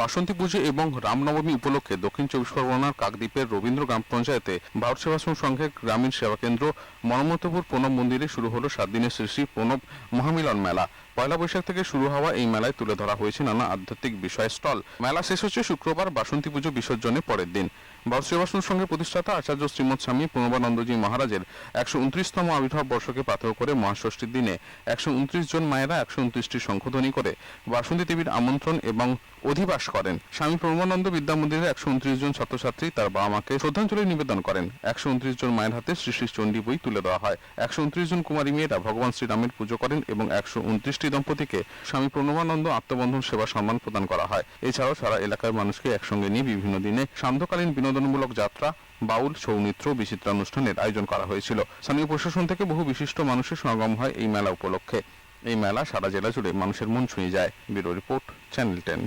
বাসন্তী পুজো এবং রামনবমী উপলক্ষে দক্ষিণ চব্বিশ পরগনার কাকদ্বীপের রবীন্দ্র গ্রাম পঞ্চায়েতে ভারত সেবাশ্রম সংঘের গ্রামীণ সেবা কেন্দ্র মনমতপুর প্রণব মন্দিরে শুরু হলো সাত দিনের শ্রী শ্রী প্রণব মহামিলন মেলা। পয়লা বৈশাখ থেকে শুরু হওয়া এই মেলায় তুলে ধরা হয়েছে নানা আধ্যাত্মিক বিষয় স্টল মেলা শেষ হচ্ছে শুক্রবার বাসন্তী পুজো বিসর্জনের পরের দিন। ভারত সেবাশ্রম সংঘের প্রতিষ্ঠাতা আচার্য শ্রীমৎ স্বামী প্রণবানন্দজি মহারাজের একশো উনত্রিশতম আবির্ভাব বর্ষকে পাথর করে মহাষষ্ঠীর দিনে একশো উনত্রিশ জন মায়েরা একশো উনত্রিশটি সংশোধনী করে বাসন্তী দেবীর আমন্ত্রণ এবং অধিবাস করেন। স্বামী প্রণবানন্দ বিদ্যা মন্দিরে একশো উনত্রিশ জন ছাত্রছাত্রী তার বাবা মাকে শ্রদ্ধাঞ্জলি নিবেদন করেন। একশো উনত্রিশ জন মায়ের হাতে শ্রী শ্রী চণ্ডী বই তুলে দেওয়া হয়। একশো উনত্রিশ জন কুমারী মেয়েরা ভগবান শ্রীরামের পুজো করেন এবং একশো উনত্রিশটি দম্পতিকে স্বামী প্রণবানন্দ আত্মবন্ধন সেবা সম্মান প্রদান করা হয়। এছাড়াও সারা এলাকার মানুষকে একসঙ্গে নিয়ে বিভিন্ন দিনে সান্ধ্যকালীন বিনোদনমূলক যাত্রা, বাউল, সৌমিত্র, বিচিত্রানুষ্ঠানের আয়োজন করা হয়েছিল। স্থানীয় প্রশাসন থেকে বহু বিশিষ্ট মানুষের সমাগম হয় এই মেলা উপলক্ষে। এই মেলা সারা জেলা জুড়ে মানুষের মন ছুঁয়ে যায়। Bureau report, channel ten.